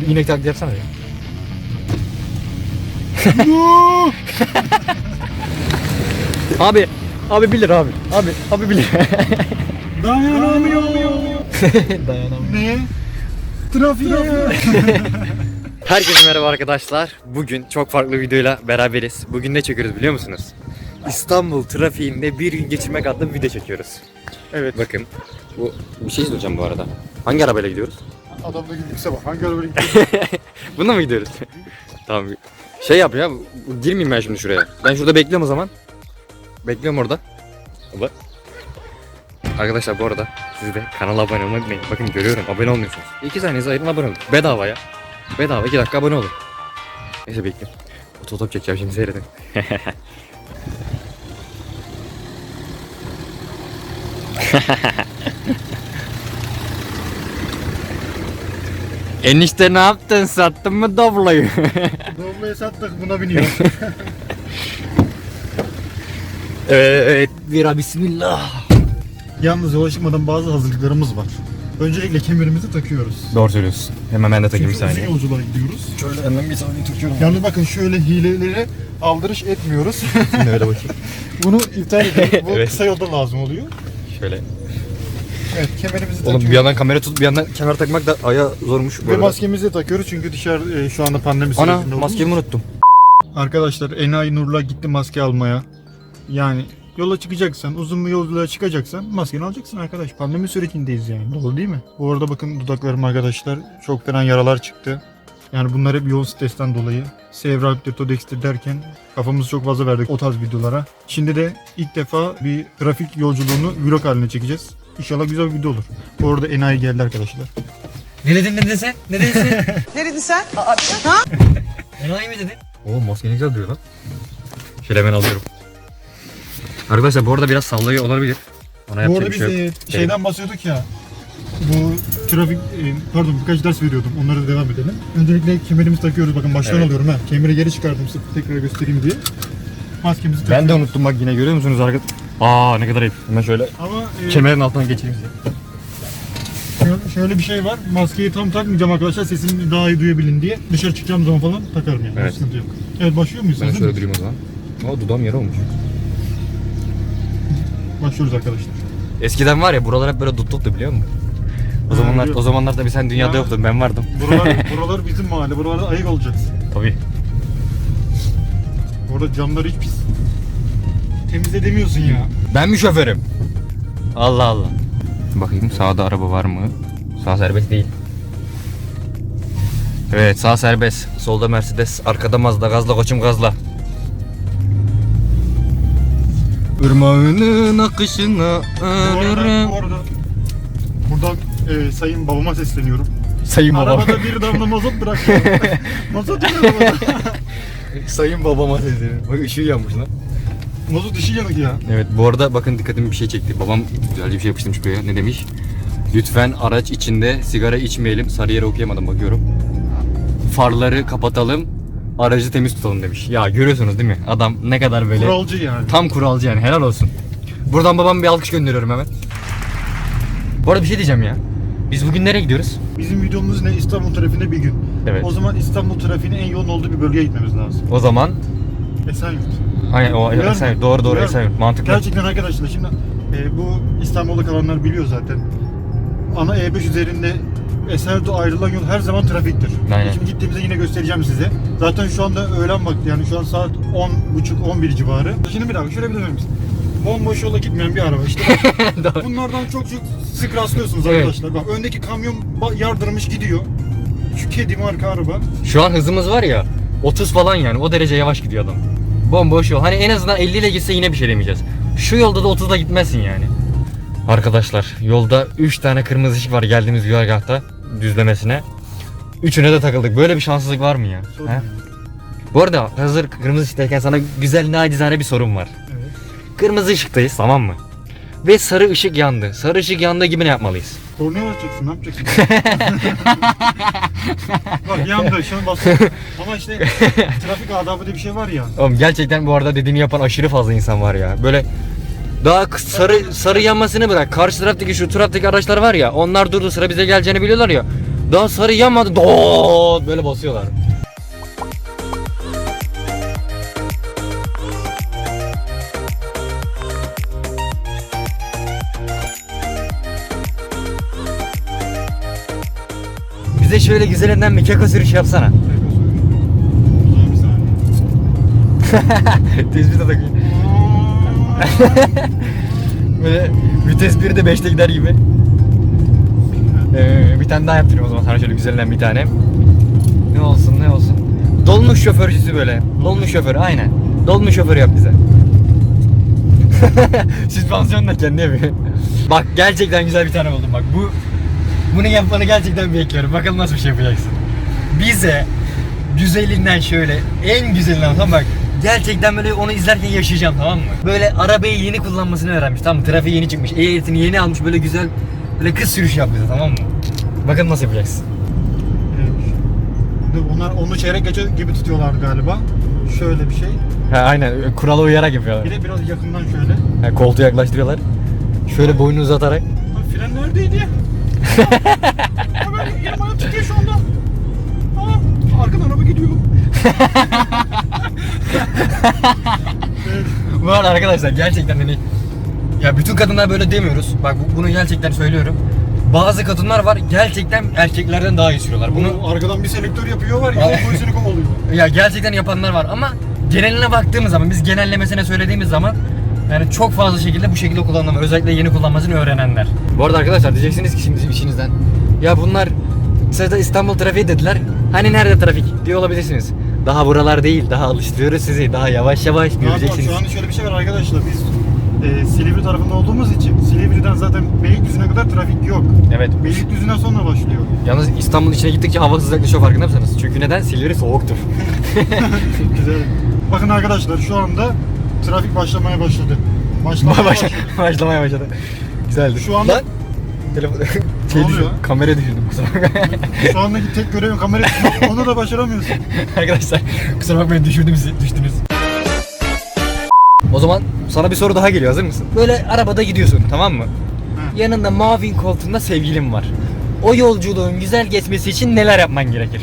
Bir inek taklidi yapsana ya. abi, abi bilir abi. Abi, abi bilir. Dayanamıyorum. Dayanamıyorum. Ne? Trafiğe. Herkese merhaba arkadaşlar. Bugün çok farklı bir videoyla beraberiz. Bugün ne çekiyoruz biliyor musunuz? İstanbul trafiğinde bir gün geçirmek adlı bir video çekiyoruz. Evet. Bakın. Bu bir şey söyleyeceğim bu arada. Hangi arabayla gidiyoruz? Adamda gülükse bak. Hangi gidiyor? Bununla mı gidiyoruz? tamam. Şey yap ya. Girmeyeyim ben şimdi şuraya. Ben şurada bekliyorum o zaman. Bekliyorum orada. Baba. Arkadaşlar bu arada siz de kanala abone olmayı unutmayın. Bakın görüyorum abone olmuyorsunuz. 2 saniyenizi ayırın abone olun. Bedava ya. Bedava 2 dakika abone olun. Neyse bekliyorum. Ototop çekeceğim şimdi seyredin. Enişte ne yaptın? Sattın mı dobloyu? Dobloya sattık buna biniyor. evet, bira bismillah. Yalnız yola çıkmadan bazı hazırlıklarımız var. Öncelikle kemerimizi takıyoruz. Doğru söylüyorsun. Hemen ben de takayım bir Çünkü uzun saniye. yolculuğa gidiyoruz. Şöyle hemen bir saniye takıyorum. Yalnız bakın şöyle hilelere aldırış etmiyoruz. Yine öyle bakayım. Bunu iptal ediyoruz. Bu Evet. kısa yolda lazım oluyor. Şöyle. Evet kemerimizi Oğlum takıyoruz. bir yandan kamera tut bir yandan kemer takmak da aya zormuş bu Ve arada. maskemizi de takıyoruz çünkü dışarı e, şu anda pandemi Ana sürecinde olduğumuz maskemi unuttum. Arkadaşlar Enayi Nur'la gitti maske almaya. Yani yola çıkacaksan, uzun bir yolculuğa çıkacaksan maskeni alacaksın arkadaş. Pandemi sürecindeyiz yani. Doğru değil mi? Bu arada bakın dudaklarım arkadaşlar çok fena yaralar çıktı. Yani bunlar hep yoğun stresten dolayı. Sevralptir, Todex'tir derken kafamızı çok fazla verdik o tarz videolara. Şimdi de ilk defa bir trafik yolculuğunu vlog haline çekeceğiz. İnşallah güzel bir video olur. Bu arada Enayi geldi arkadaşlar. Ne dedin ne dedin sen? Ne dedin sen? Ne dedin sen? Enayi mi dedin? Oo maske ne güzel duruyor lan. Şöyle hemen alıyorum. Arkadaşlar bu arada biraz sallıyor olabilir. Ona Bu arada bir biz şey e, şeyden bahsediyorduk ya. Bu trafik, e, pardon birkaç ders veriyordum. Onları da devam edelim. Öncelikle kemerimizi takıyoruz. Bakın baştan Evet. alıyorum ha. Kemeri geri çıkardım size tekrar göstereyim diye. Maskemizi takıyoruz. Ben de unuttum bak yine görüyor musunuz arkadaşlar? Aa ne kadar ayıp. Hemen şöyle Ama e, kemerin altından geçireyim size. şöyle, şöyle bir şey var. Maskeyi tam takmayacağım arkadaşlar. Sesimi daha iyi duyabilin diye. Dışarı çıkacağım zaman falan takarım yani. Evet. Sıkıntı yok. Evet başlıyor muyuz? Ben Hazır şöyle mıyız? durayım o zaman. Aa dudağım yara olmuş. Başlıyoruz arkadaşlar. Eskiden var ya buralar hep böyle dut tuttu biliyor musun? O zamanlar biliyorum. o zamanlar tabii sen dünyada Ya. yoktun ben vardım. Buralar, buralar bizim mahalle. Buralarda ayık olacaksın. Tabii. Orada camlar hiç pis. Temizlemiyorsun ya. Ben mi şoförüm? Allah Allah. Bakayım sağda araba var mı? Sağ serbest değil. Evet sağ serbest. Solda Mercedes, arkada Mazda. Gazla koçum gazla. Irmağının akışına Bu arada, ölürüm. arada buradan e, sayın babama sesleniyorum. Sayın babam. Arabada bir damla mazot bırakıyor. mazot yok arabada. Sayın babama seslenin. Bak ışığı yanmış lan. Mazot dışı yanık ya. Evet bu arada bakın dikkatimi bir şey çekti. Babam güzel bir şey yapıştırmış buraya. Ne demiş? Lütfen araç içinde sigara içmeyelim. Sarı yere okuyamadım bakıyorum. Farları kapatalım. Aracı temiz tutalım demiş. Ya görüyorsunuz değil mi? Adam ne kadar böyle Kuralcı yani. tam kuralcı yani helal olsun. Buradan babam bir alkış gönderiyorum hemen. Bu arada bir şey diyeceğim ya. Biz bugün nereye gidiyoruz? Bizim videomuz ne? İstanbul trafiğinde bir gün. Evet. O zaman İstanbul trafiğinin en yoğun olduğu bir bölgeye gitmemiz lazım. O zaman Esenyurt. Aynen o Uyar mı? Esenyurt. Doğru doğru Uyar mı? Esenyurt. Mantıklı. Gerçekten arkadaşlar şimdi e, bu İstanbul'da kalanlar biliyor zaten. Ana E5 üzerinde Esenyurt'a ayrılan yol her zaman trafiktir. Aynen. Şimdi gittiğimizde yine göstereceğim size. Zaten şu anda öğlen vakti yani şu an saat 10.30-11 civarı. Şimdi bir dakika şöyle bir döner misin? Bomboş yola gitmeyen bir araba işte. Doğru. Bunlardan çok çok sık rastlıyorsunuz Evet. arkadaşlar. Bak öndeki kamyon ba- yardırmış gidiyor. Şu kedi marka araba. Şu an hızımız var ya 30 falan yani o derece yavaş gidiyor adam. Bomboş yol. Hani en azından 50 ile gitse yine bir şey demeyeceğiz. Şu yolda da 30'da gitmezsin yani. Arkadaşlar yolda 3 tane kırmızı ışık var geldiğimiz güzergahta düzlemesine. Üçüne de takıldık. Böyle bir şanssızlık var mı ya? Sorun He? Bu arada hazır kırmızı ışıktayken sana güzel nacizane bir sorum var. Evet. Kırmızı ışıktayız tamam mı? Ve sarı ışık yandı. Sarı ışık yandığı gibi ne yapmalıyız? Kornaya basacaksın ne yapacaksın? Bak yandı şu an bastı. Ama işte trafik adabı diye bir şey var ya. Oğlum gerçekten bu arada dediğini yapan aşırı fazla insan var ya. Böyle daha sarı sarı yanmasını bırak. Karşı taraftaki şu taraftaki araçlar var ya. Onlar durdu sıra bize geleceğini biliyorlar ya. Daha sarı yanmadı. Dooo böyle basıyorlar. Bize şöyle güzelinden bir keko sürüş yapsana. Tespite takıyor. Böyle vites 1'de 5'te gider gibi. Ee, bir tane daha yaptırayım o zaman sana şöyle güzelinden bir tane. Ne olsun ne olsun. Dolmuş şoförcüsü böyle. Dolmuş şoförü aynen. Dolmuş şoförü yap bize. Süspansiyon da kendi yapıyor. Bak gerçekten güzel bir tane buldum bak. Bu bunu yapmanı gerçekten bekliyorum. Bakalım nasıl bir şey yapacaksın. Bize güzelinden şöyle en güzelinden tamam bak. Gerçekten böyle onu izlerken yaşayacağım tamam mı? Böyle arabayı yeni kullanmasını öğrenmiş tamam mı? Trafiğe yeni çıkmış. Ehliyetini yeni almış böyle güzel böyle kız sürüşü yap bize tamam mı? Bakalım nasıl yapacaksın. Evet. Onlar onu çeyrek geçe gibi tutuyorlar galiba. Şöyle bir şey. Ha, aynen kurala uyarak yapıyorlar. Bir de biraz yakından şöyle. Ha, koltuğu yaklaştırıyorlar. Şöyle boynunu uzatarak. Ha, fren neredeydi? Hemen yanıma tutuyor şu anda. Aa, arkadan araba gidiyor. evet. Bu arada arkadaşlar gerçekten hani ya bütün kadınlar böyle demiyoruz. Bak bu- bunu gerçekten söylüyorum. Bazı kadınlar var gerçekten erkeklerden daha iyi sürüyorlar. Bunu Bunu arkadan bir selektör yapıyor var ya. Boyusunu kovalıyor. ya gerçekten yapanlar var ama geneline baktığımız zaman biz genellemesine söylediğimiz zaman yani çok fazla şekilde bu şekilde kullanılma özellikle yeni kullanmasını öğrenenler. Bu arada arkadaşlar diyeceksiniz ki şimdi içinizden ya bunlar sadece İstanbul trafiği dediler. Hani nerede trafik diyor olabilirsiniz. Daha buralar değil. Daha alıştırıyoruz sizi. Daha yavaş yavaş göreceksiniz. Şu an şöyle bir şey var arkadaşlar. Biz e, Silivri tarafında olduğumuz için Silivri'den zaten Beylikdüzü'ne kadar trafik yok. Evet. Beylikdüzü'nden sonra başlıyor. Yalnız İstanbul'un içine gittikçe hava sıcaklaşıyor farkında mısınız? Çünkü neden? Silivri soğuktur. Güzel. Bakın arkadaşlar şu anda trafik başlamaya başladı. Başlamaya Başla, başladı. başlamaya başladı. Güzeldi. Şu anda- Lan! Telefon... şey oluyor? düşürdüm, kamera düşürdüm kusura bakmayın. Şu andaki tek görevin kamera tutmak. Onu da başaramıyorsun. Arkadaşlar kusura bakmayın düşürdüm sizi, düştünüz. O zaman sana bir soru daha geliyor hazır mısın? Böyle arabada gidiyorsun tamam mı? He. Yanında mavi koltuğunda sevgilin var. O yolculuğun güzel geçmesi için neler yapman gerekir?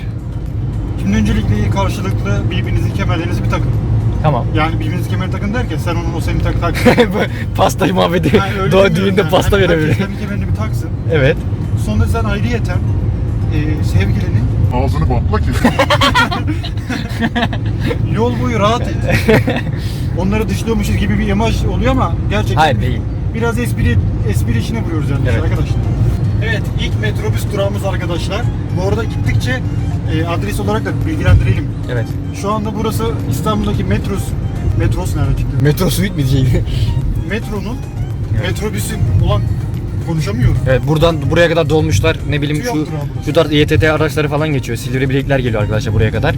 Şimdi öncelikle karşılıklı birbirinizin kemerlerinizi bir takın. Tamam. Yani birbirinizi kemer takın derken sen onun o senin tak tak. Bu pasta muhabbeti. Yani öyle Doğa düğünde yani. pasta Hani verebilir. herkes kendi kemerini bir taksın. Evet. Sonra sen ayrıyeten e, sevgilinin Ağzını bantla ki. yol boyu rahat et. Onları dışlıyormuşuz gibi bir imaj oluyor ama gerçekten Hayır değil. biraz espri espri işine vuruyoruz yani Evet. arkadaşlar. Evet ilk metrobüs durağımız arkadaşlar. Bu arada gittikçe e, adres olarak da bilgilendirelim. Evet. Şu anda burası İstanbul'daki metros metros nerede çıktı? Metro suite mi diyeceksin? Metronun Evet. metrobüsün ulan konuşamıyorum. Evet buradan buraya kadar dolmuşlar ne bileyim şu abi şu tarz İETT araçları falan geçiyor. Silivri bilekler geliyor arkadaşlar buraya kadar.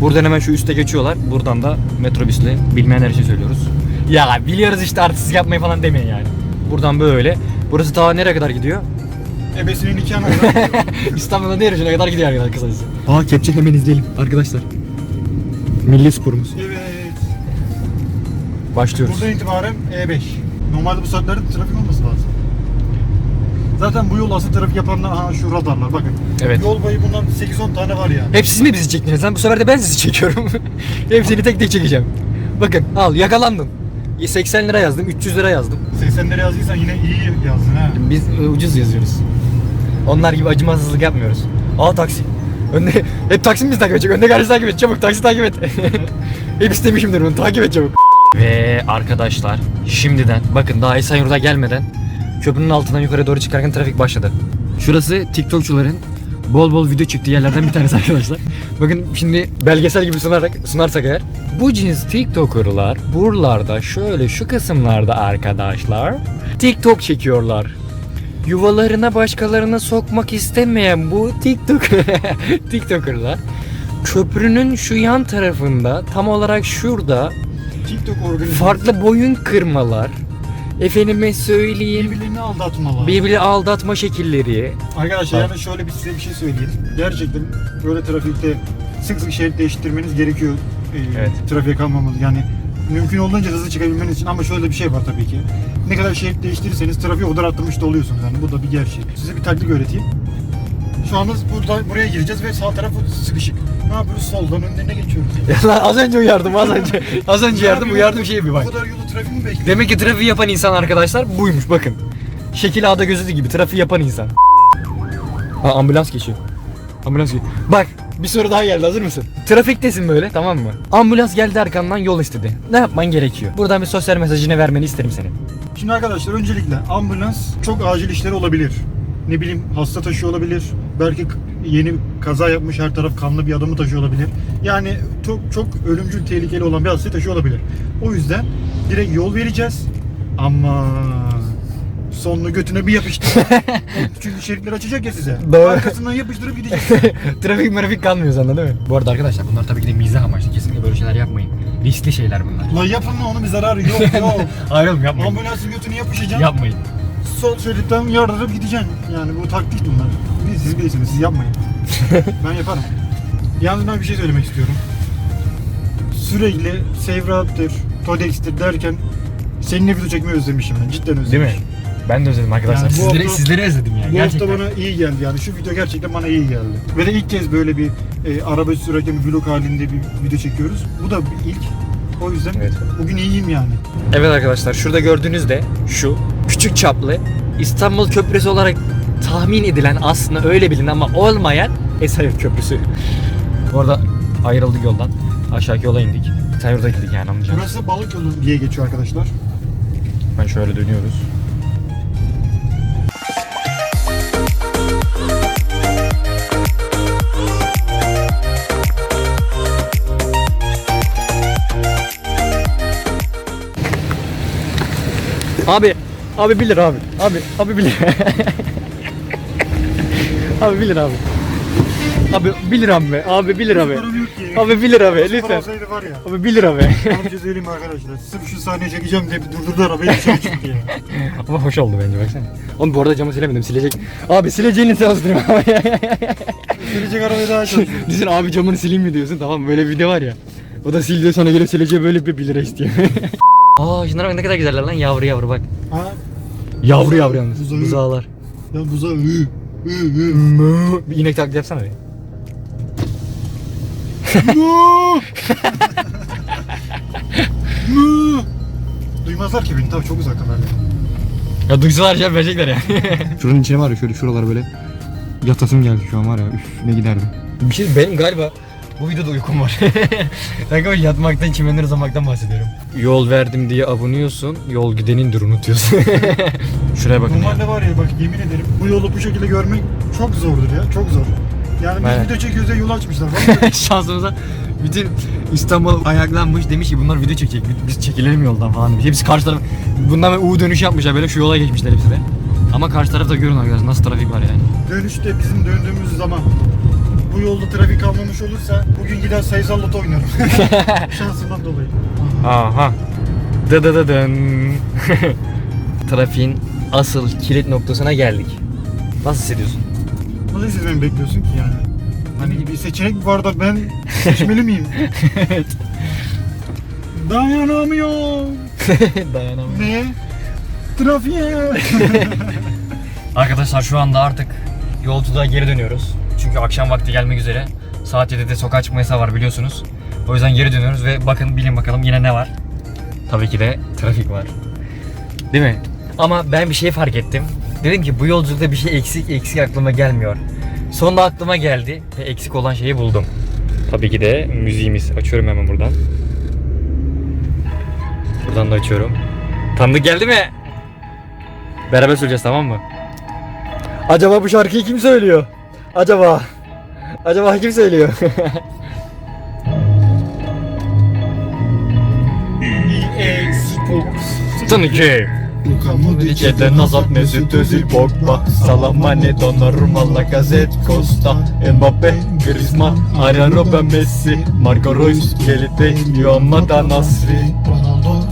Buradan hemen şu üste geçiyorlar. Buradan da metrobüsle bilmeyenler için söylüyoruz. Ya biliyoruz işte artistik yapmayı falan demeyin yani. Buradan böyle. Burası ta nereye kadar gidiyor? Ebesinin nikahına kadar. İstanbul'da nereye ucuna kadar gidiyor arkadaşlar kısacası. Aa kepçe hemen izleyelim arkadaşlar. Milli sporumuz. evet. Başlıyoruz. Buradan itibaren E5. Normalde bu saatlerde trafik olması lazım. Zaten bu yol asıl trafik yapanlar aha şu radarlar bakın. Evet. Yol boyu bundan 8-10 tane var yani. Hep siz mi bizi çektiniz lan? Bu sefer de ben sizi çekiyorum. Hepsini tek tek çekeceğim. Bakın al yakalandın. 80 lira yazdım, 300 lira yazdım. 80 lira yazdıysan yine iyi yazdın ha. Biz e, ucuz yazıyoruz. Onlar gibi acımasızlık yapmıyoruz. Aa taksi. Önde hep taksi mi bizi takip edecek? Önde karşı takip et. Çabuk taksi takip et. hep istemişimdir bunu. Takip et çabuk. Ve arkadaşlar şimdiden bakın daha Esenyurt'a gelmeden köprünün altından yukarı doğru çıkarken trafik başladı. Şurası TikTokçuların bol bol video çıktığı yerlerden bir tanesi arkadaşlar. Bakın şimdi belgesel gibi sunarak sunarsak eğer bu cins TikToker'lar buralarda şöyle şu kısımlarda arkadaşlar TikTok çekiyorlar. Yuvalarına başkalarına sokmak istemeyen bu TikTok TikToker'lar köprünün şu yan tarafında tam olarak şurada TikTok farklı boyun kırmalar efendime söyleyeyim Birbirlerini aldatmalar. birbirini aldatma şekilleri Arkadaşlar Bak. yani şöyle bir size bir şey söyleyeyim. Gerçekten böyle trafikte sık sık şerit değiştirmeniz gerekiyor. e, Evet. Trafiğe kalmamanız yani mümkün olduğunca hızlı çıkabilmeniz için ama şöyle bir şey var tabii ki. Ne kadar şerit değiştirirseniz trafiği o kadar arttırmış da oluyorsunuz yani bu da bir gerçek. Size bir taktik öğreteyim. Şu anda burada buraya gireceğiz ve sağ tarafı sıkışık. Ne yapıyoruz? Soldan önlerine geçiyoruz. Ya lan az önce uyardım az önce. Az önce uyardım uyardım şey bir bak. Bu kadar yolu trafik mi bekliyor? Demek ki trafiği yapan insan arkadaşlar buymuş bakın. Şekil ağda gözü gibi trafiği yapan insan. Ha ambulans geçiyor. Ambulans geçiyor. Bak bir soru daha geldi hazır mısın? Trafiktesin böyle tamam mı? Ambulans geldi arkandan yol istedi. Ne yapman gerekiyor? Buradan bir sosyal mesajını vermeni isterim senin. Şimdi arkadaşlar öncelikle ambulans çok acil işleri olabilir. Ne bileyim hasta taşıyor olabilir. Belki yeni kaza yapmış her taraf kanlı bir adamı taşıyor olabilir. Yani çok çok ölümcül tehlikeli olan bir hastayı taşıyor olabilir. O yüzden direkt yol vereceğiz. Ama sonunu götüne bir yapıştır. Çünkü şeritleri açacak ya size. Doğru. Arkasından yapıştırıp gidecek. Trafik marafik kalmıyor sende değil mi? Bu arada arkadaşlar bunlar tabii ki de mizah amaçlı. Kesinlikle böyle şeyler yapmayın. Riskli şeyler bunlar. La yapın lan onun bir zararı yok yok. Hayır oğlum yapmayın. Ambulansın götünü yapışacaksın. Yapmayın. Sol şeritten yardırıp gideceksin. Yani bu taktik bunlar. Biz siz bilirsiniz, siz yapmayın. ben yaparım. Yalnız ben bir şey söylemek istiyorum. Sürekli Sevrat'tır, Todex'tir derken seninle video çekmeyi özlemişim ben. Cidden özlemişim. Değil mi? Ben de özledim arkadaşlar. Yani bu sizleri, hafta- sizleri özledim ya. Bu gerçekten. hafta bana iyi geldi yani. Şu video gerçekten bana iyi geldi. Ve de ilk kez böyle bir e, araba sürerken bir vlog halinde bir video çekiyoruz. Bu da bir ilk. O yüzden Evet. bugün iyiyim yani. Evet arkadaşlar şurada gördüğünüz de şu küçük çaplı İstanbul Köprüsü olarak tahmin edilen aslında öyle bilinen ama olmayan Esenyurt Köprüsü. Bu arada ayrıldık yoldan. Aşağıki yola indik. Esenyurt'a gittik yani anlayacağınız. Burası balık yolu diye geçiyor arkadaşlar. Ben şöyle dönüyoruz. Abi, abi bilir abi. Abi, abi bilir. abi bilir abi. Abi bilir abi. Abi bilir abi. Param yok ki. Abi bilir abi Para lütfen. olsaydı var ya. Abi bilir abi. Sana bir şey söyleyeyim arkadaşlar? Sırf şu sahneyi çekeceğim diye bir durdurdu arabayı dışarı çıktı ya. Ama hoş oldu bence baksana. Oğlum bu arada camı silemedim silecek. Abi sileceğini sen abi. Sürecek arabayı daha çalışıyor. Düşün abi camını sileyim mi diyorsun tamam böyle bir video var ya. O da sil diyor sonra gelip sileceği böyle bir 1 lira istiyor. Aa şunlara bak ne kadar güzeller lan yavru yavru bak. Ha? Yavru yavru yalnız. Buzağı. Buzağlar. Ya buza ı ı ı. Bir inek taklidi yapsana bir. Duymazlar ki beni tabii çok uzaktalar ya. Ya duysalar şey verecekler ya. Şuranın içine var ya şöyle şuralar böyle yatasım geldi şu an var ya üf ne giderdim. Bir şey benim galiba bu videoda uykum var. galiba yatmaktan çimenleri uzamaktan bahsediyorum. Yol verdim diye abunuyorsun, yol gidenindir unutuyorsun. Şuraya bakın ya. Normalde var ya bak yemin ederim bu yolu bu şekilde görmek çok zordur ya çok zor. Yani biz Evet. video çekiyoruz diye yol açmışlar. Vallahi Şansımıza bütün İstanbul ayaklanmış demiş ki bunlar video çekecek biz- biz çekilelim yoldan falan demiş. Hepsi karşı taraf bundan böyle U dönüş yapmışlar böyle şu yola geçmişler hepsi de. Ama karşı tarafta görün arkadaşlar nasıl trafik var yani. Dönüşte bizim döndüğümüz zaman bu yolda trafik kalmamış olursa bugün gider sayısal loto oynarım. Şansımdan dolayı. Aha. Dı dı dı dın. Trafiğin asıl kilit noktasına geldik. Nasıl hissediyorsun? Nasıl beni bekliyorsun ki yani? Hani bir seçenek var da ben seçmeli miyim? evet. Dayanamıyorum. Dayanamıyorum. Ne? Trafiğe. Arkadaşlar şu anda artık yolculuğa geri dönüyoruz. Çünkü akşam vakti gelmek üzere. Saat 7'de sokağa çıkma yasağı var biliyorsunuz. O yüzden geri dönüyoruz ve bakın bilin bakalım yine ne var. Tabii ki de trafik var. Değil mi? Ama ben bir şey fark ettim. Dedim ki bu yolculukta bir şey eksik eksik aklıma gelmiyor. Sonunda aklıma geldi ve eksik olan şeyi buldum. Tabii ki de müziğimiz. Açıyorum hemen buradan. Buradan da açıyorum. Tanıdık geldi mi? Beraber söyleyeceğiz tamam mı? Acaba bu şarkıyı kim söylüyor? Acaba? Acaba kim söylüyor? Tabii ki. Eden Azat Mesut Özil Pogba Salamane Donnarumma Lacazette Costa Mbappe Griezmann Arjen Robben Messi Marco Reus Kelly Yommada Nasri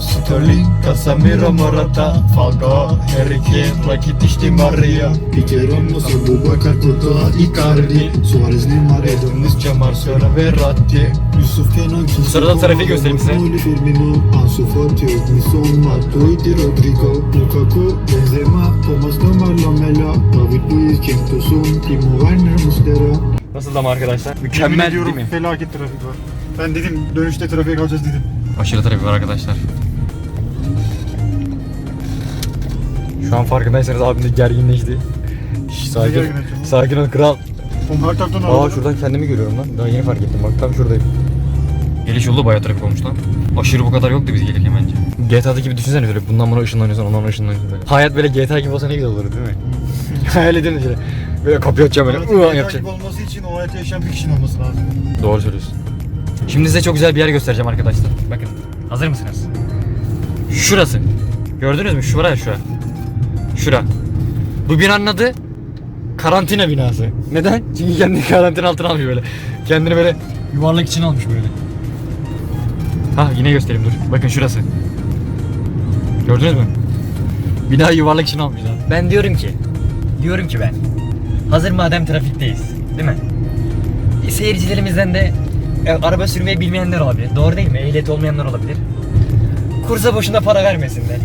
Sterling, Casemiro, Morata, Falcao, Harry Kane, Rakitic, Di Maria, Pique Ramos, Abubakar, Courtois, Icardi, Suarez, Neymar, Eden, Vizca, Marcelo, Verratti, Yusuf Kenan, Yusuf Sırada trafiği göstereyim size. Romagnoli, Firmino, Ansu Fati, Edinson, Matuidi, Rodrigo, Lukaku, Benzema, Thomas Lemar, Lamela, David Luiz, Cenk Tosun, Timo Werner, Muslera, Nasıl ama arkadaşlar? Mükemmel değil mi? felaket trafik var. Ben dedim dönüşte trafiğe kalacağız dedim. Aşırı trafik var arkadaşlar. Şu an farkındaysanız abim de gerginleşti. Şş, sakin, gerginleşiyor? sakin ol kral. Taktan Aa şuradan kendimi görüyorum lan. Daha yeni fark ettim bak tam şuradayım. Geliş yolu bayağı trafik olmuş lan. Aşırı bu kadar yoktu biz gelirken bence. GTA'daki gibi düşünsene böyle bundan buna ışınlanıyorsun ondan ona ışınlanıyorsun böyle. Hayat böyle GTA gibi olsa ne güzel olur değil mi? Hayal edin şöyle. Böyle kapıyı açacağım böyle. Bir yapacağım. olması için o hayatı yaşayan bir kişinin olması lazım. Doğru söylüyorsun. Şimdi size çok güzel bir yer göstereceğim arkadaşlar. Bakın. Hazır mısınız? Şurası. Gördünüz mü? Şura şura. Şura. Bu binanın adı karantina binası. Neden? Çünkü kendini karantina altına almış böyle. Kendini böyle yuvarlak içine almış böyle. Ha yine göstereyim dur. Bakın şurası. Gördünüz mü? Binayı yuvarlak içine almışlar. Ben diyorum ki, diyorum ki ben. Hazır madem trafikteyiz, değil mi? E, seyircilerimizden de e, araba sürmeyi bilmeyenler olabilir. Doğru değil mi? Ehliyet olmayanlar olabilir. Kursa boşuna para vermesinler.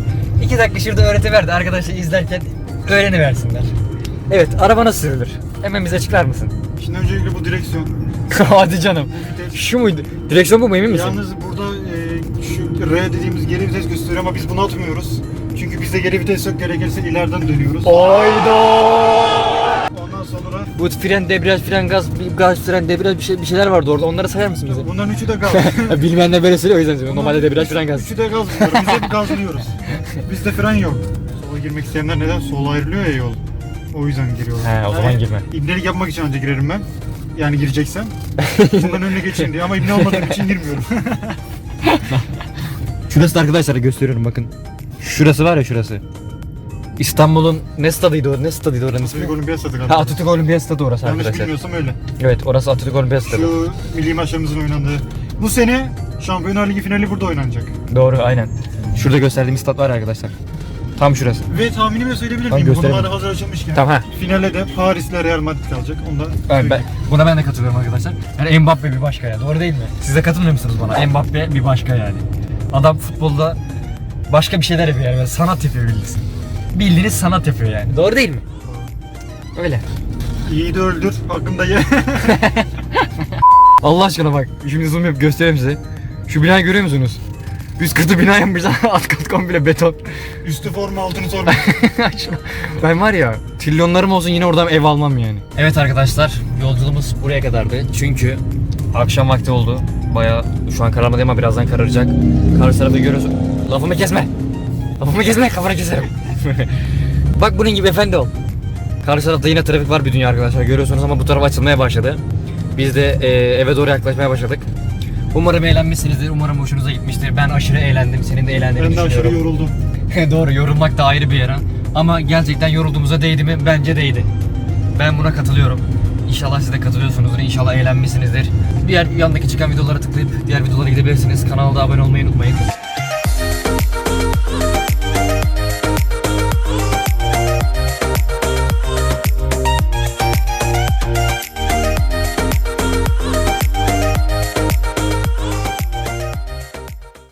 İki dakika şurada öğretiver de arkadaşlar izlerken öğreniversinler. Evet, araba nasıl sürülür? Hemen bize açıklar mısın? Şimdi öncelikle bu direksiyon. Hadi canım. Şu muydu? Direksiyon bu mu emin misin? Yalnız burada e, şu R dediğimiz geri vites gösteriyor ama biz bunu atmıyoruz. Çünkü bizde geri vites yok gerekirse ileriden dönüyoruz. Hayda! Bu fren, debriyaj, fren, gaz, bir gaz, fren, debriyaj bir, şey, bir şeyler vardı orada. Onları sayar mısın bize? bunların üçü de gaz. Bilmeyenler böyle söylüyor o yüzden söylüyorum. Normalde debriyaj, fren, gaz. Üçü de gaz bunlar. Biz hep gazlıyoruz. Bizde fren yok. Sola girmek isteyenler neden? Sola ayrılıyor ya yol. O yüzden giriyorlar. He, o zaman girme. İbnelik yapmak için önce girerim ben. Yani gireceksem. Bundan önüne geçeyim diye ama ibne olmadığım için girmiyorum. Şurası da arkadaşlar gösteriyorum bakın. Şurası var ya şurası. İstanbul'un ne stadıydı o? Ne stadıydı oranın ismi? Türk Olimpiyat Stadı Ha galiba. Atatürk Olimpiyat Stadı orası Yanlış arkadaşlar. bilmiyorsam öyle. Evet orası Atatürk Olimpiyat Stadı. Şu milli maçlarımızın oynandığı. Bu sene Şampiyonlar Ligi finali burada oynanacak. Doğru aynen. Şurada gösterdiğim stat var arkadaşlar. Tam şurası. Ve tahminimi de söyleyebilir Tamam, miyim? Gösterelim. numara hazır açılmışken. Tamam ha. Finale de Paris'le Real Madrid kalacak. Onu da Evet, söyleyeyim. ben, buna ben de katılıyorum arkadaşlar. Yani Mbappe bir başka ya. Doğru değil mi? Siz de katılmıyor musunuz bana? Mbappe bir başka yani. Adam futbolda başka bir şeyler yapıyor yani. Sanat yapıyor bildiğiniz. Bildiğiniz sanat yapıyor yani. Doğru değil mi? Öyle. İyi de öldür. Hakkında ye. Allah aşkına bak. Şimdi zoom yapıp göstereyim size. Şu binayı görüyor musunuz? Üst katı bina yapmışlar. Alt kat komple beton. Üstü forma altını sorma. ben var ya trilyonlarım olsun yine oradan ev almam yani. Evet arkadaşlar yolculuğumuz buraya kadardı. Çünkü akşam vakti oldu. Baya şu an kararmadı ama birazdan kararacak. Karşı tarafı görüyorsun. Lafımı kesme. Lafımı kesme kafanı keserim. Bak bunun gibi efendi ol. Karşı tarafta yine trafik var bir dünya arkadaşlar görüyorsunuz ama bu taraf açılmaya başladı. Biz de e, eve doğru yaklaşmaya başladık. Umarım eğlenmişsinizdir. Umarım hoşunuza gitmiştir. Ben aşırı eğlendim. Senin de eğlendiğini ben de aşırı düşünüyorum. yoruldum. Doğru yorulmak da ayrı bir yere. Ama gerçekten yorulduğumuza değdi mi? Bence değdi. Ben buna katılıyorum. İnşallah siz de katılıyorsunuzdur. İnşallah eğlenmişsinizdir. Diğer yandaki çıkan videolara tıklayıp diğer videolara gidebilirsiniz. Kanala da abone olmayı unutmayın.